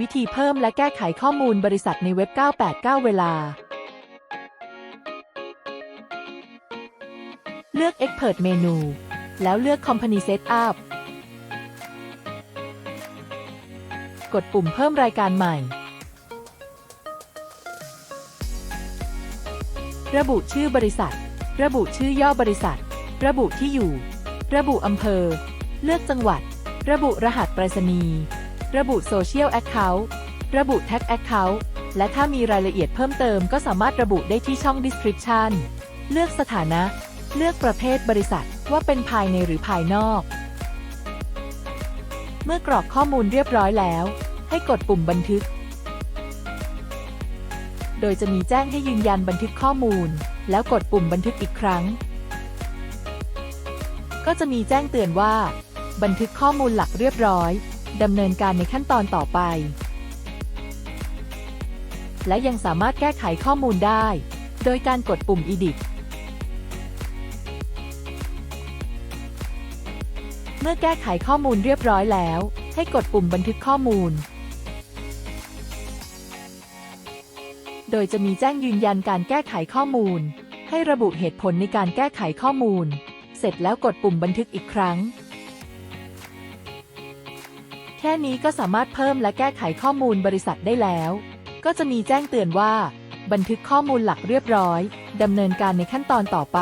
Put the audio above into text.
วิธีเพิ่มและแก้ไขข้อมูลบริษัทในเว็บ 989 เวลา เลือก Expert Menu แล้วเลือก Company Setup กดปุ่มเพิ่มรายการใหม่ ระบุชื่อบริษัท ระบุชื่อย่อบริษัท ระบุที่อยู่ ระบุอำเภอ เลือกจังหวัด ระบุรหัสไปรษณีย์ ระบุโซเชียลแอคเคาท์ระบุแท็กแอคเคาท์และถ้ามีรายละเอียดเพิ่มเติมก็สามารถระบุได้ที่ช่อง description เลือกสถานะ เลือกประเภทบริษัทว่าเป็นภายในหรือภายนอก เมื่อกรอกข้อมูลเรียบร้อยแล้ว ให้กดปุ่มบันทึก โดยจะมีแจ้งให้ยืนยันบันทึกข้อมูล แล้วกดปุ่มบันทึกอีกครั้ง ก็จะมีแจ้งเตือนว่า บันทึกข้อมูลหลักเรียบร้อย ดำเนินการในขั้นตอนต่อไป และยังสามารถแก้ไขข้อมูลได้ โดยการกดปุ่ม Edit เมื่อแก้ไขข้อมูลเรียบร้อยแล้ว ให้กดปุ่มบันทึกข้อมูล โดยจะมีแจ้งยืนยันการแก้ไขข้อมูล ให้ระบุเหตุผลในการแก้ไขข้อมูล เสร็จแล้วกดปุ่มบันทึกอีกครั้ง แค่นี้ก็สามารถเพิ่มและแก้ไขข้อมูลบริษัทได้แล้ว ก็จะมีแจ้งเตือนว่า บันทึกข้อมูลหลักเรียบร้อยดำเนินการในขั้นตอนต่อไป